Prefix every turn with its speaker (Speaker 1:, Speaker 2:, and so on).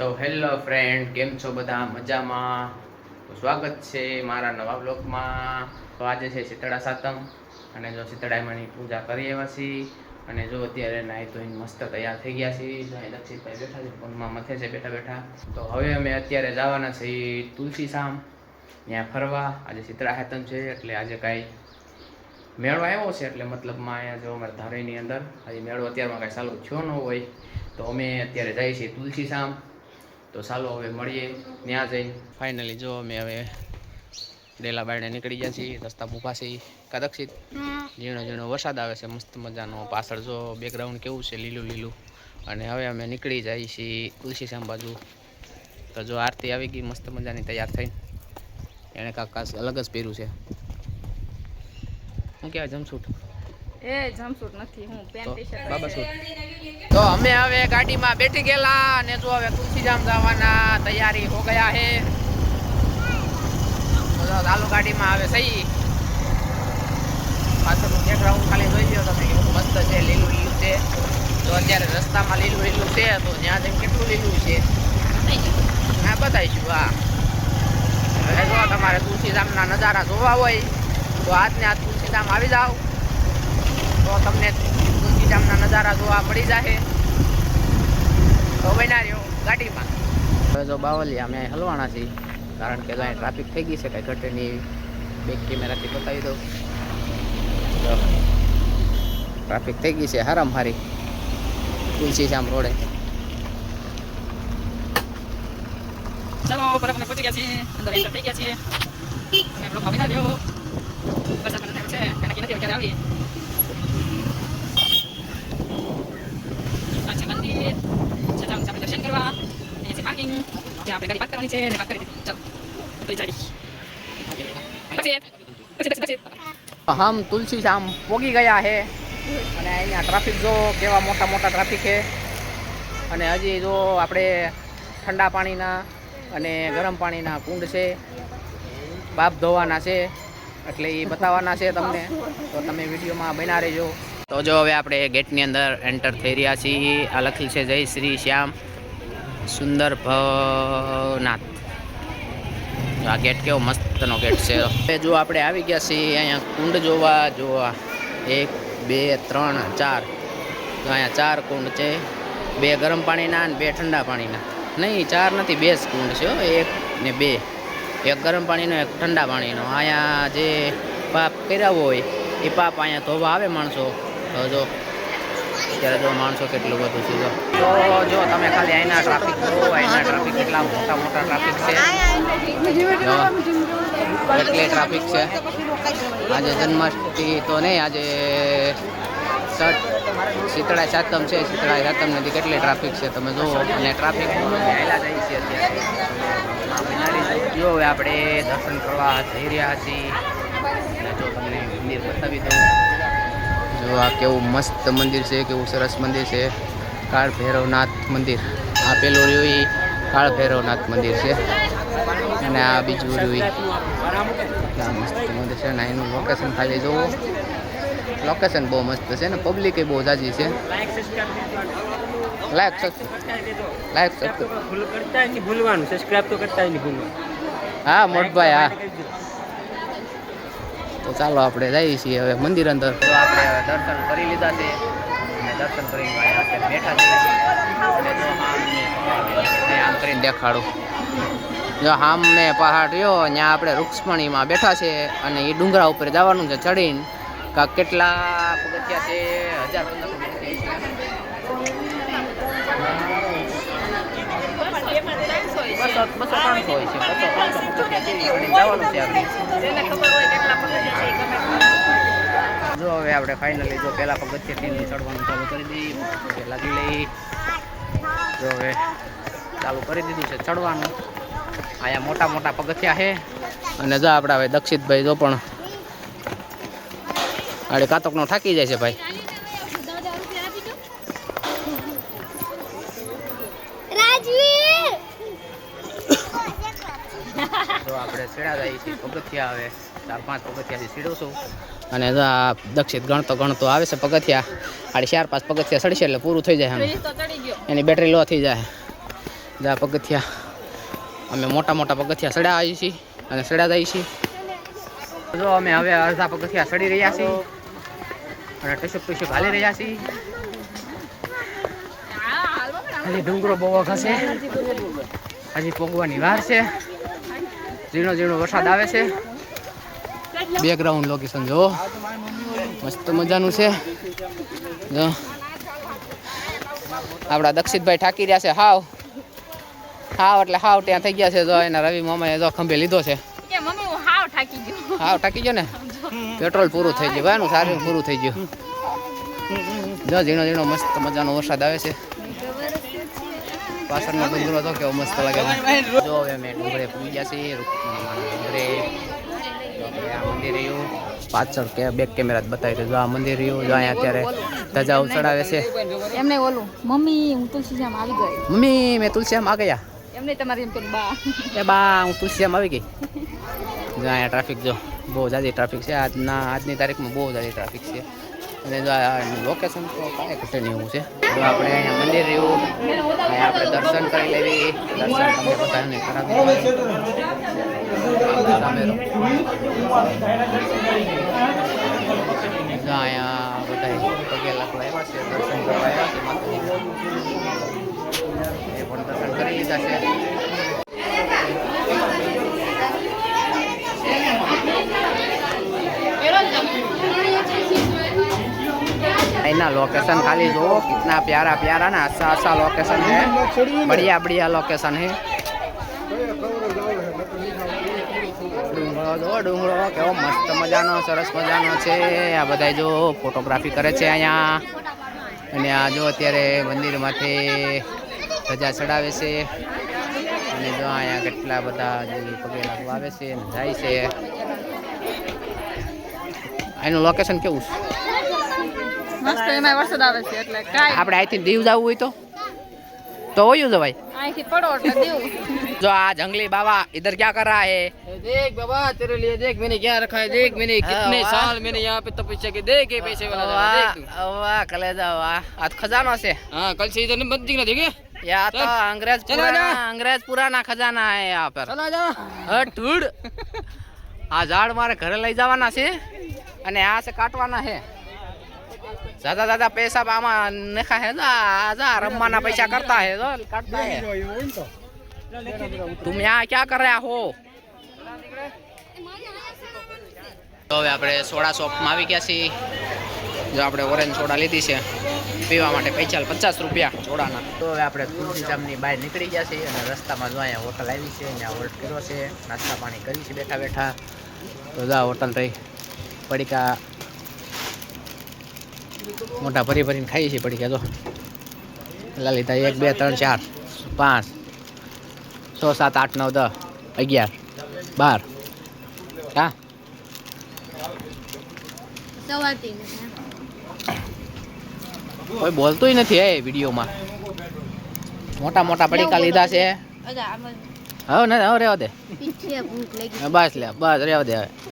Speaker 1: તો hello friend કેમ છો બધા? મજામાં? તો સ્વાગત છે મારા નવા બ્લોગમાં તો આજે છે શીતળા સાતમ અને જો શીતળામાની પૂજા કરી આવ્યા છીએ અને જો અત્યારે નાહી ધોઈને મસ્ત તૈયાર થઈ ગયા છીએ. જો અહીં દક્ષિતભાઈ બેઠા છે, ફોનમાં મથે છે બેઠા બેઠા. તો હવે અમે અત્યારે જવાના છીએ તુલસી શામ ત્યાં ફરવા. આજે શીતળા સાતમ છે એટલે આજે કાંઈ મેળો આવ્યો છે એટલે મતલબમાં અહીંયા જો અમારા ધારેની અંદર. આજે મેળો અત્યારમાં કાંઈ ચાલુ થયો ન હોય. તો અમે અત્યારે જઈએ છીએ તુલસી શામ તો ચાલો હવે મળીએ, ત્યાં જઈને ફાઇનલી જો અમે હવે ડેલા બાયણે નીકળી ગયા છીએ, રસ્તા ઊભા છીએ કદક્ષિત ઝીણો ઝીણો વરસાદ આવે છે, મસ્ત મજાનો. પાછળ જો બેકગ્રાઉન્ડ કેવું છે, લીલું લીલું. અને હવે અમે નીકળી જઈએ છીએ તુલસી શ્યામ બાજુ. તો જો આરતી આવી ગઈ, મસ્ત મજાની તૈયાર થઈને. એણે કાંક અલગ જ પહેર્યું છે. હું કહેવાય જમસૂટ
Speaker 2: એ જમસૂટ નથી હું પેન્ટ
Speaker 1: તો
Speaker 2: ટી-શર્ટ
Speaker 1: બાબા સૂટ તો અમે હવે ગાડીમાં બેઠી ગયેલા અને જો હવે તુલસીધામ જવાના તૈયારી હો ગયા હે. ચાલુ ગાડીમાં હવે સહી. પાછળનું બેકગ્રાઉન્ડ ખાલી જોઈ લો તમે કેવું મસ્ત છે લીલું લીલું છે. તો અત્યારે રસ્તામાં લીલું લીલું છે તો ત્યાં જેમ કેટલું લીલું છે? હા બતાવીશું હા. હવે જો તમારે તુલસીધામના નજારા જોવા હોય તો આજને આજ તુલસીધામ આવી જાઓ. તો તમને તુલસીધામના નજારા જોવા મળી જશે. તો બના રહ્યો ગાડીમાં. હવે જો બાવલિયા અમે હલવાના છીએ. કારણ કે જો અહીં ટ્રાફિક થઈ ગઈ છે કંઈ ઘટે નહીં. બેક કેમેરાથી બતાવી દઉં. ટ્રાફિક થઈ ગઈ છે હારામ હારી. તુલસીશ્યામ રોડે.
Speaker 2: ચાલો બરાબર અમે પહોંચી ગયા છીએ. અંદર એન્ટર થઈ ગયા છીએ. અમે બ્લોક આવી રહ્યો. વરસાદ પણ થયો છે. કારણ કે નથી ક્યારે આવીએ આ છે મંદિર ચાલો આપણે દર્શન કરવા અહીંયા છે પાર્કિંગ ત્યાં આપણે ગાડી પાર્ક કરવાની છે અને પાર્ક કરી ચાલો તો ચાલી પછી પછી પછી
Speaker 1: પોગી ગયા છે અને અહીંયા ટ્રાફિક જો કેવા મોટા મોટા ટ્રાફિક છે અને હજી જો આપણે ઠંડા પાણીના અને ગરમ પાણીના કુંડ છે બાપ ધોવાના છે એટલે એ બતાવવાના છે તમને તો તમે વિડીયોમાં બના રહેજો તો જો હવે આપણે ગેટની અંદર એન્ટર થઈ રહ્યા છીએ આ લખેલ છે જય શ્રી શ્યામ સુંદર ભવનાથ. આ ગેટ કેવો મસ્તનો ગેટ છે. હવે જો આપણે આવી ગયા છીએ અહીંયા કુંડ જોવા જોવા એક, બે, ત્રણ, ચાર. અહીંયા ચાર કુંડ છે. બે ગરમ પાણીના અને બે ઠંડા પાણીના. નહીં, ચાર નથી, બે જ કુંડ છે એક ને બે. એક ગરમ પાણીનો, એક ઠંડા પાણીનો. અહીંયા જે પાપ કર્યા હોય, એ પાપ અહીંયા ધોવા આવે માણસો. તો જો અત્યારે જો માણસો કેટલું બધું છે તો જો તમે ખાલી અહીંના ટ્રાફિક જુઓ અહીંના ટ્રાફિક કેટલા મોટા મોટા ટ્રાફિક છે. જો, કેટલી ટ્રાફિક છે. આજે જન્માષ્ટમી તો નહીં આજે છઠ શીતળા સાતમ છે શીતળા સાતમ નથી કેટલી ટ્રાફિક છે તમે જુઓ. અને ટ્રાફિક હાલા જાય છે અત્યારે. જો હવે આપણે દર્શન કરવા જઈ રહ્યા છીએ. જો તમને મંદિર બતાવી દઉં. જો આ કેવું મસ્ત મંદિર છે કેવું સરસ મંદિર છે. કાળ ભૈરવનાથ મંદિર. આ પેલું રહ્યું એ કાળ ભૈરવનાથ મંદિર છે. અને આ બીજું રહ્યું એ આ મસ્ત મંદિર છે. અને એનું લોકેશન ખાલી જોવો. લોકેશન બહુ મસ્ત છે ને પબ્લિક એ બહુ જાજી છે. લાયક સબસ્ક્રાઈબ લાયક
Speaker 3: ભૂલવાનું સબસ્ક્રાઇબ તો કરતા નહીં ભૂલવાનું.
Speaker 1: હા મોટભાઈ હા. તો ચાલો આપણે જઈએ છીએ હવે મંદિર અંદર. તો આપણે હવે દર્શન કરી લીધા છે. અને દર્શન કરીને બેઠા છે આમ કરીને દેખાડું. જો હામ મેં પહાડ રહ્યો ત્યાં આપણે રૂક્ષ્મણીમાં બેઠા છે અને એ ડુંગરા ઉપર જવાનું છે ચડીને. કાંક કેટલા પગથિયા છે? હજાર પંદરસો છે. બસો બસો ત્રણસો હોય છે બસો ત્રણસો. જવાનું છે આપણે. જો હવે આપણે ફાઇનલી જો પહેલાં પગથિયાથી ચડવાનું ચાલુ કરી દઈએ. લાગી લઈ જો હવે ચાલુ કરી દીધું છે ચડવાનું. અહીંયા મોટા મોટા પગથિયા છે. અને જો આપણે હવે દક્ષિતભાઈ જો પણ આડે કાતકનો થાકી જાય છે ભાઈ
Speaker 4: રાજવીર
Speaker 1: જો આપણે પગથિયા આવે. ચાર પાંચ પગથિયાથી સીડો છું. અને જો આ દક્ષિત ગણતો ગણતો આવે છે પગથિયા. આડી ચાર પાંચ પગથિયા સડશે એટલે પૂરું થઈ જાય એની બેટરી લો થઈ જાય. જા પગથિયા. અમે મોટા મોટા પગથિયા સડ્યા આવીએ છીએ અને સડ્યા જઈએ છીએ. જો અમે હવે અડધા પગથિયા સડી રહ્યા છીએ. અને ટુસુક ટુસુક હાલી રહ્યા છીએ. હજી ડુંગરો બહુ ઘસે હજી પોગવાની વાર છે. ઝીણો ઝીણો વરસાદ આવે છે. બેકગ્રાઉન્ડ લોકેશન જો મસ્ત મજાનું છે. જો. આપણા દક્ષિતભાઈ ઠાકી રહ્યા છે. હાવ. હાવ એટલે હાવ ત્યાં થઈ ગયા છે. જો એના રવિ મામાએ જો ખંભે લીધો છે.
Speaker 2: હાવ ઠાકી ગયો.
Speaker 1: ગયો ને? પેટ્રોલ પૂરું થઈ ગયું. ભાઈ સારું પૂરું થઈ ગયું. જો ઝીણો ઝીણો મસ્ત મજાનો વરસાદ આવે છે. પાછળનો ડુંગરો તો કેવો મસ્ત લાગે. જો હવે અમે ડુંગરે પૂરી ગયા છીએ ડુંગરે. આ મંદિર રહ્યું. પાછળ કે બેક કેમેરા બતાવી દો જો આ મંદિર રહ્યું જો અહીંયા અત્યારે ધજાઓ ઉછળાવે છે.
Speaker 2: એમને ઓલું મમ્મી હું તુલસીશ્યામ આવી ગઈ.
Speaker 1: મમ્મી મેં તુલસીશ્યામ આ ગયા.
Speaker 2: એમને તમારી એમ કે બા.
Speaker 1: એ બા હું તુલસીયામ આવી ગઈ. જો અહીંયા ટ્રાફિક જો બહુ જાજી ટ્રાફિક છે. આજના આજની તારીખમાં બહુ જાજી ટ્રાફિક છે. અને જો આ લોકેશન તો કાંઈ ઘટે નહીં એવું છે. જો આપણે અહીંયા મંદિર રહ્યું, અહીંયા આપણે દર્શન કરી લેવી. દર્શન તમને બધાને કરાવી અહીંયા બધા પગે છે, દર્શન કરવા આવ્યા છે એ પણ દર્શન કરી લીધા છે. એના लोकेशन खाली जो कितना प्यारा प्यारा ना अच्छा अच्छा लोकेशन है बढ़िया बढ़िया लोकेशन है ડુંગરો જો ડુંગરો કેવો મસ્ત મજાનો સરસ મજાનો છે આ બધા જો ફોટોગ્રાફી કરે છે અહીંયા અને આ જો અત્યારે મંદિરમાંથી ધજા ચડાવે છે અને જો અહીંયા કેટલા બધા જે પગે લાગવા આવે છે અને જાય છે એનું લોકેશન કેવું છે
Speaker 2: મસ્ત એમાં વરસાદ આવે છે એટલે કાંઈ
Speaker 1: આપણે અહીંથી દીવ જવું હોય તો તો હોયું જવાય
Speaker 2: અહીંથી પડો એટલે દેવું
Speaker 1: जो आज जंगली बाबा इधर क्या कर रहा है
Speaker 3: देख बाबा तेरे लिए देख मैंने क्या रखा है देख मैंने कितने
Speaker 1: वाह।
Speaker 3: साल मैंने यहाँ पे तपस्या की देख ये पैसे वाला जरा, देख तू।
Speaker 1: वाह वाह कलेजा वाह आज खजाना से
Speaker 3: हाँ कल से इधर नहीं बंद दिखना देखे
Speaker 1: या तो
Speaker 3: चल।
Speaker 1: अंग्रेज
Speaker 3: चलो
Speaker 1: पुराना
Speaker 3: जा।
Speaker 1: अंग्रेज पुराना खजाना है यहाँ पर
Speaker 3: चला जा
Speaker 1: હટ ધૂળ આ ઝાડ મારે ઘરે લઈ જવાના છે અને આ છે કાટવાના છે દાદા દાદા પૈસા આમાં નેખા હે જા રમવાના પૈસા કરતા હે કાઢતા હે તુમ યહાં ક્યા કર રહ્યા હો તો હવે આપણે સોડા શોપમાં આવી ગયા છીએ જો આપણે ઓરેન્જ સોડા લીધી છે પીવા માટે પૈસા પચાસ રૂપિયા સોડાના તો હવે આપણે તુલસીજામની બહાર નીકળી ગયા છીએ અને રસ્તામાં જો અહીંયા હોટલ આવી છે અહીંયા હોલ્ટ કર્યો છે નાસ્તા પાણી કરી છે બેઠા બેઠા. તો જા, હોટલ રહી. પડીકા મોટા ભરી ભરીને ખાઈએ છીએ ગયા તો. પેલા લીધા એક બે ત્રણ ચાર પાંચ છ સાત આઠ નવ દસ અગિયાર બાર. હા? કોઈ બોલતુંય નથી એ વિડીયોમાં. મોટા મોટા પડીકા લીધા છે. હવે ને હવે રહેવા દે. બસ લે બસ રહેવા દે હવે.